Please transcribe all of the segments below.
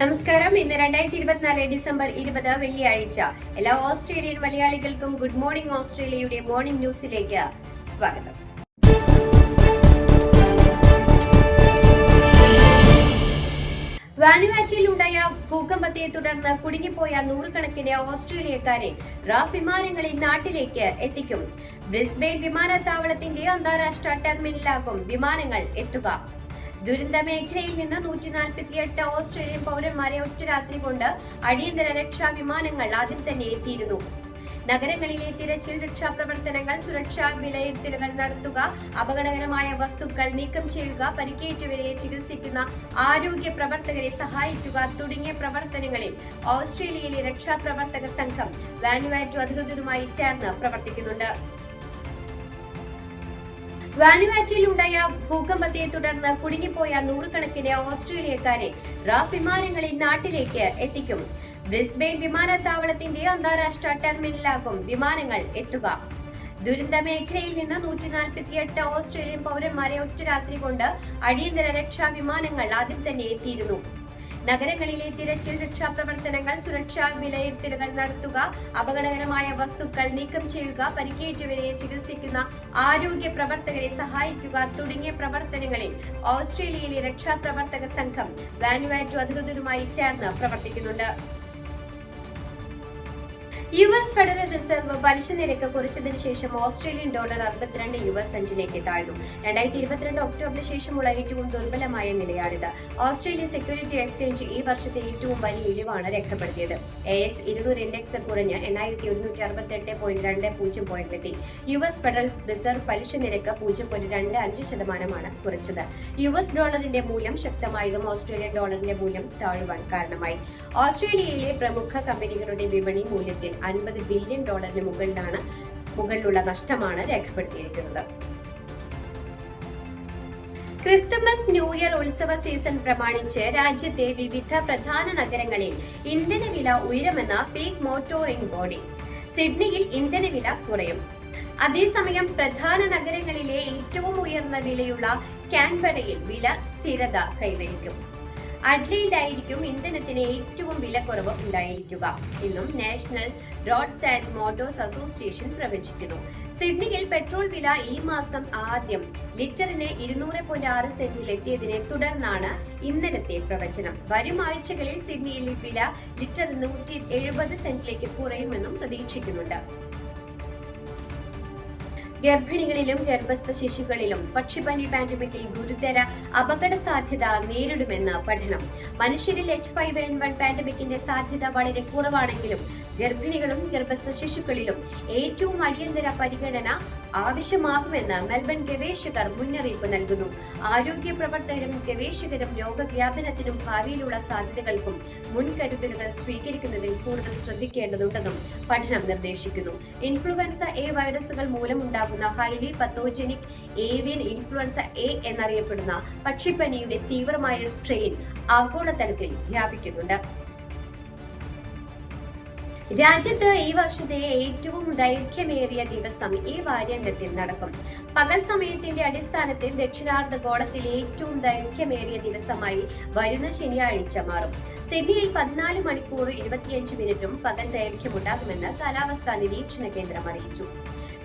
നമസ്കാരം. ഇന്ന് രണ്ടായിരത്തി ഇരുപത്തിനാല് ഡിസംബർ ഇരുപത് വെള്ളിയാഴ്ച. എല്ലാ ഓസ്ട്രേലിയൻ മലയാളികൾക്കും ഗുഡ് മോർണിംഗ് ഓസ്ട്രേലിയയുടെ മോർണിംഗ് ന്യൂസിലേക്ക് സ്വാഗതം. വാനുവാറ്റിയിലുണ്ടായ ഭൂകമ്പത്തെ തുടർന്ന് കുടുങ്ങിപ്പോയ നൂറുകണക്കിന് ഓസ്ട്രേലിയക്കാരെ റാഫ് വിമാനങ്ങളിൽ നാട്ടിലേക്ക് എത്തിക്കും. ബ്രിസ്ബെയിൻ വിമാനത്താവളത്തിന്റെ അന്താരാഷ്ട്ര ടെർമിനലാകും വിമാനങ്ങൾ എത്തുക. ദുരന്ത മേഖലയിൽ നിന്ന് നൂറ്റി നാൽപ്പത്തിയെട്ട് ഓസ്ട്രേലിയൻ പൗരന്മാരെ ഒറ്റ രാത്രി കൊണ്ട് അടിയന്തര രക്ഷാ വിമാനങ്ങൾ ആദ്യം തന്നെ എത്തിയിരുന്നു. നഗരങ്ങളിലെ തിരച്ചിൽ രക്ഷാപ്രവർത്തനങ്ങൾ സുരക്ഷാ വിലയിരുത്തലുകൾ നടത്തുക അപകടകരമായ വസ്തുക്കൾ നീക്കം ചെയ്യുക പരിക്കേറ്റവരെ ചികിത്സിക്കുന്ന ആരോഗ്യ പ്രവർത്തകരെ സഹായിക്കുക തുടങ്ങിയ പ്രവർത്തനങ്ങളിൽ ഓസ്ട്രേലിയയിലെ രക്ഷാപ്രവർത്തക സംഘം വാനുവാറ്റു അധികൃതരുമായി ചേർന്ന് പ്രവർത്തിക്കുന്നുണ്ട്. വാനുവാറ്റിയിലുണ്ടായ ഭൂകമ്പത്തെ തുടർന്ന് കുടുങ്ങിപ്പോയ നൂറുകണക്കിന് ഓസ്ട്രേലിയക്കാരെ റാഫ് വിമാനങ്ങളിൽ നാട്ടിലേക്ക് എത്തിക്കും. ബ്രിസ്ബെയിൻ വിമാനത്താവളത്തിന്റെ അന്താരാഷ്ട്ര ടെർമിനലാകും വിമാനങ്ങൾ എത്തുക. ദുരന്ത മേഖലയിൽ നിന്ന് നൂറ്റി നാൽപ്പത്തിയെട്ട് ഓസ്ട്രേലിയൻ പൗരന്മാരെ ഒറ്റ രാത്രി കൊണ്ട് അടിയന്തര രക്ഷാ വിമാനങ്ങൾ ആദ്യം തന്നെ എത്തിയിരുന്നു. നഗരങ്ങളിലെ തിരച്ചിൽ രക്ഷാപ്രവർത്തനങ്ങൾ സുരക്ഷാ വിലയിരുത്തലുകൾ നടത്തുക അപകടകരമായ വസ്തുക്കൾ നീക്കം ചെയ്യുക പരിക്കേറ്റവരെ ചികിത്സിക്കുന്ന ആരോഗ്യ പ്രവർത്തകരെ സഹായിക്കുക തുടങ്ങിയ പ്രവർത്തനങ്ങളിൽ ഓസ്ട്രേലിയയിലെ രക്ഷാപ്രവർത്തക സംഘം വാനുവാറ്റു അധികൃതരുമായി ചേർന്ന് പ്രവർത്തിക്കുന്നുണ്ട്. യു എസ് ഫെഡറൽ റിസർവ് പലിശ നിരക്ക് കുറച്ചതിന് ശേഷം ഓസ്ട്രേലിയൻ ഡോളർ അറുപത്തിരണ്ട് യു എസ് സെന്റിലേക്ക് താഴ്ന്നു. രണ്ടായിരത്തി ഇരുപത്തിരണ്ട് ഒക്ടോബറിന് ശേഷമുള്ള ഏറ്റവും ദുർബലമായ നിലയാണിത്. ഓസ്ട്രേലിയൻ സെക്യൂരിറ്റി എക്സ്ചേഞ്ച് ഈ വർഷത്തെ ഏറ്റവും വലിയ ഇടിവാണ് രേഖപ്പെടുത്തിയത്. എ എക്സ് ഇരുന്നൂറ് ഇൻഡെക്സ് കുറഞ്ഞ് എണ്ണായിരത്തി ഒരുന്നൂറ്റി അറുപത്തെട്ട് പോയിന്റ് രണ്ട് പൂജ്യം പോയിന്റിലെത്തി യു എസ് ഫെഡറൽ റിസർവ് പലിശ നിരക്ക് പൂജ്യം പോയിന്റ് രണ്ട് അഞ്ച് ശതമാനമാണ് കുറച്ചത്. യു എസ് ഡോളറിന്റെ മൂല്യം ശക്തമായതും ഓസ്ട്രേലിയൻ ഡോളറിന്റെ മൂല്യം താഴുവാൻ കാരണമായി. ഓസ്ട്രേലിയയിലെ പ്രമുഖ കമ്പനികളുടെ വിപണി മൂല്യത്തിൽ അൻപത് ബില്യൺ ഡോളറിന് മുകളിലാണ് മുകളിലുള്ള നഷ്ടമാണ് രേഖപ്പെടുത്തിയിരിക്കുന്നത്. ക്രിസ്തുമസ് ന്യൂ ഇയർ ഉത്സവ സീസൺ പ്രമാണിച്ച് രാജ്യത്തെ വിവിധ പ്രധാന നഗരങ്ങളിൽ ഇന്ധന വില ഉയരുമെന്ന് പീക്ക് മോട്ടോറിംഗ് ബോഡി. സിഡ്നിയിൽ ഇന്ധന വില കുറയും. അതേസമയം പ്രധാന നഗരങ്ങളിലെ ഏറ്റവും ഉയർന്ന വിലയുള്ള കാൻബറയിൽ വില സ്ഥിരത കൈവരിക്കും. അഡ്ലയിലായിരിക്കും ഇന്ധനത്തിന് ഏറ്റവും വിലക്കുറവ് ഉണ്ടായിരിക്കുക. എന്നും National Roads and Motors Association പ്രവചിക്കുന്നു. സിഡ്നിയിൽ പെട്രോൾ വില ഈ മാസം ആദ്യം ലിറ്ററിന് ഇരുന്നൂറ് പോയിന്റ് ആറ് സെന്റിൽ എത്തിയതിനെ തുടർന്നാണ് ഇന്നലത്തെ പ്രവചനം. വരും ആഴ്ചകളിൽ സിഡ്നിയിൽ വില ലിറ്റർ നൂറ്റി എഴുപത് സെന്റിലേക്ക് കുറയുമെന്നും പ്രതീക്ഷിക്കുന്നുണ്ട്. ഗർഭിണികളിലും ഗർഭസ്ഥ ശിശുക്കളിലും പക്ഷിപ്പനി പാൻഡമിക്കിൽ ഗുരുതര അപകട സാധ്യത നേരിടുമെന്ന് പഠനം. മനുഷ്യരിൽ എച്ച് ഫൈവ് എൻ വൺ പാൻഡമിക്കിന്റെ സാധ്യത വളരെ കുറവാണെങ്കിലും ഗർഭിണികളും ഗർഭസ്ഥ ശിശുക്കളിലും ഏറ്റവും അടിയന്തര പരിഗണന ആവശ്യമാകുമെന്ന് മെൽബൺ ഗവേഷകർ മുന്നറിയിപ്പ് നൽകുന്നു. ആരോഗ്യ പ്രവർത്തകരും ഗവേഷകരും രോഗവ്യാപനത്തിനും ഭാവിയിലുള്ള സാധ്യതകൾക്കും മുൻകരുതലുകൾ സ്വീകരിക്കുന്നതിൽ കൂടുതൽ ശ്രദ്ധിക്കേണ്ടതുണ്ടെന്നും പഠനം നിർദ്ദേശിക്കുന്നു. ഇൻഫ്ലുവൻസ എ വൈറസുകൾ മൂലമുണ്ടാകുന്ന highly pathogenic avian influenza A എന്നറിയപ്പെടുന്ന പക്ഷിപ്പനിയുടെ തീവ്രമായ സ്ട്രെയിൻ ആഗോളതലത്തിൽ വ്യാപിക്കുന്നുണ്ട്. രാജ്യത്ത് ഈ വർഷത്തെ ഏറ്റവും ദൈർഘ്യമേറിയ ദിവസം ഈ വാര്യന്തത്തിൽ നടക്കും. പകൽ സമയത്തിന്റെ അടിസ്ഥാനത്തിൽ ദക്ഷിണാർദ്ധ ഗോളത്തിൽ ഏറ്റവും ദൈർഘ്യമേറിയ ദിവസമായി വരുന്ന ശനിയാഴ്ച മാറും. സിഡ്നിയിൽ പതിനാല് മണിക്കൂർ ഇരുപത്തിയഞ്ച് മിനിറ്റും പകൽ ദൈർഘ്യമുണ്ടാകുമെന്ന് കാലാവസ്ഥാ നിരീക്ഷണ കേന്ദ്രം അറിയിച്ചു.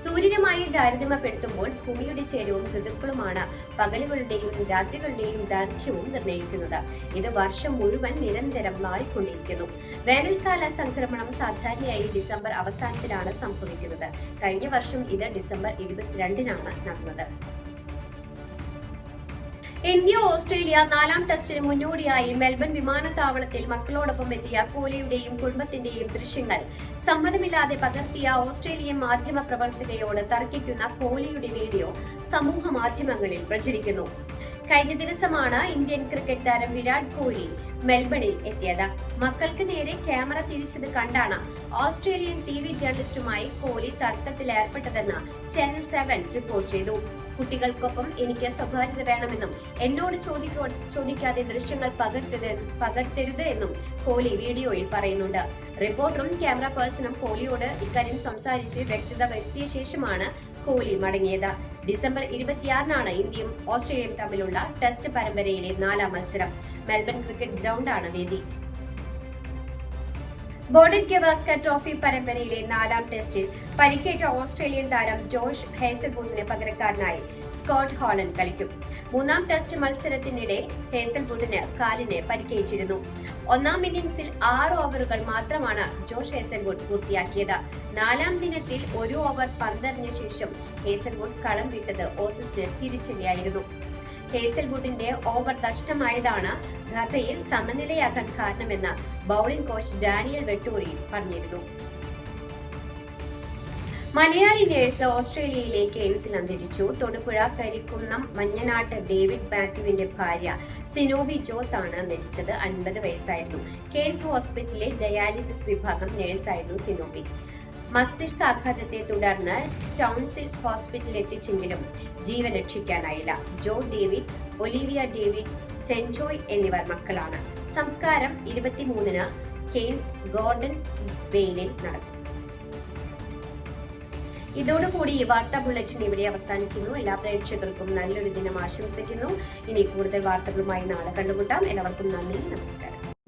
സൂര്യനുമായി താരതമ്യപ്പെടുത്തുമ്പോൾ ഭൂമിയുടെ ചേരവും ഋതുക്കളുമാണ്. പകലുകളുടെയും രാത്രികളുടെയും ദൈർഘ്യവും നിർണയിക്കുന്നത്. ഇത് വർഷം മുഴുവൻ നിരന്തരം മാറിക്കൊണ്ടിരിക്കുന്നു. വേനൽക്കാല സംക്രമണം സാധാരണയായി ഡിസംബർ അവസാനത്തിലാണ് സംഭവിക്കുന്നത്. കഴിഞ്ഞ വർഷം ഇത് ഡിസംബർ ഇരുപത്തിരണ്ടിനാണ് നടന്നത്. ഇന്ത്യ ഓസ്ട്രേലിയ നാലാം ടെസ്റ്റിന് മുന്നോടിയായി മെൽബൺ വിമാനത്താവളത്തിൽ മക്കളോടൊപ്പം എത്തിയ കോഹ്ലിയുടെയും കുടുംബത്തിന്റെയും ദൃശ്യങ്ങൾ. സമ്മതമില്ലാതെ പകർത്തിയ ഓസ്ട്രേലിയൻ മാധ്യമ പ്രവർത്തകയോട് തർക്കിക്കുന്ന കോഹ്ലിയുടെ വീഡിയോ സമൂഹ മാധ്യമങ്ങളിൽ പ്രചരിക്കുന്നു. കഴിഞ്ഞ ദിവസമാണ് ഇന്ത്യൻ ക്രിക്കറ്റ് താരം വിരാട് കോഹ്ലി മെൽബണിൽ എത്തിയത്. മക്കൾക്ക് നേരെ ക്യാമറ തിരിച്ചത് കണ്ടാണ് ഓസ്ട്രേലിയൻ ടി വി ജേർണലിസ്റ്റുമായി കോഹ്ലി തർക്കത്തിലേർപ്പെട്ടതെന്ന് ചാനൽ സെവൻ റിപ്പോർട്ട് ചെയ്തു. കുട്ടികൾക്കൊപ്പം എനിക്ക് സ്വകാര്യത വേണമെന്നും എന്നോട് ചോദിക്കോ ചോദിക്കാതെ ദൃശ്യങ്ങൾ പകർത്തത് പകർത്തരുത് എന്നും കോഹ്ലി വീഡിയോയിൽ പറയുന്നുണ്ട്. റിപ്പോർട്ടറും ക്യാമറ പേഴ്സണും കോലിയോട് ഇക്കാര്യം സംസാരിച്ച് വ്യക്തത വരുത്തിയ ശേഷമാണ് കോഹ്ലി മടങ്ങിയത്. ഡിസംബർ ഇരുപത്തിയാറിനാണ് ഇന്ത്യയും ഓസ്ട്രേലിയയും തമ്മിലുള്ള ടെസ്റ്റ് പരമ്പരയിലെ നാലാം മത്സരം. മെൽബൺ ക്രിക്കറ്റ് ഗ്രൗണ്ടാണ് വേദി. ബോർഡൻ ഗവാസ്കർ ട്രോഫി പരമ്പരയിലെ നാലാം ടെസ്റ്റിൽ പരിക്കേറ്റ ഓസ്ട്രേലിയൻ താരം ജോഷ് ഹേസൽവുഡിന് പകരക്കാരനായി സ്കോട്ട് ഹോളൻ കളിക്കും. മൂന്നാം ടെസ്റ്റ് മത്സരത്തിനിടെ ഹേസൽവുഡിന് കാലിന് പരിക്കേറ്റിരുന്നു. ഒന്നാം ഇന്നിംഗ്സിൽ ആറ് ഓവറുകൾ മാത്രമാണ് ജോഷ് ഹേസൽവുഡ് പൂർത്തിയാക്കിയത്. നാലാം ദിനത്തിൽ ഒരു ഓവർ പന്തെറിഞ്ഞ ശേഷം ഹേസൽവുഡ് കളം വിട്ടത് ഓസീസിന് തിരിച്ചടിയായിരുന്നു. ഹേസൽവുഡിന്റെ ഓവർ നഷ്ടമായതാണ് ഗഭയിൽ സമനിലയാകാൻ കാരണമെന്ന് ബൌളിംഗ് കോച്ച് ഡാനിയൽ വെട്ടൂരി പറഞ്ഞിരുന്നു. മലയാളി നേഴ്സ് ഓസ്ട്രേലിയയിലേക്ക് എയിംസിൽ അന്തരിച്ചു. തൊടുപുഴ കരിക്കുന്നം മഞ്ഞനാട്ട് ഡേവിഡ് മാത്യുവിന്റെ ഭാര്യ സിനോബി ജോസ് ആണ് മരിച്ചത്. അൻപത് വയസ്സായിരുന്നു. കെയ്ൻസ് ഹോസ്പിറ്റലിലെ ഡയാലിസിസ് വിഭാഗം നേഴ്സായിരുന്നു സിനോബി. മസ്തിഷ്കാഘാതത്തെ തുടർന്ന് ടൗൺസിൽ ഹോസ്പിറ്റലിൽ എത്തിച്ചെങ്കിലും ജീവൻ രക്ഷിക്കാനായില്ല. ജോ ഡേവിഡ് ഒലിവിയ ഡേവിഡ് സെൻജോയ് എന്നിവർ മക്കളാണ്. സംസ്കാരം ഇരുപത്തിമൂന്നിന് കെയ്ൻസ് ഗോർഡൻ വെയിലിൽ നടക്കും. ഇതോടുകൂടി ഈ വാർത്താ ബുള്ളറ്റിൻ ഇവിടെ അവസാനിക്കുന്നു. എല്ലാ പ്രേക്ഷകർക്കും നല്ലൊരു ദിനം ആശംസിക്കുന്നു. ഇനി കൂടുതൽ വാർത്തകളുമായി നാളെ കണ്ടുമുട്ടാം. എല്ലാവർക്കും നന്ദി നമസ്കാരം.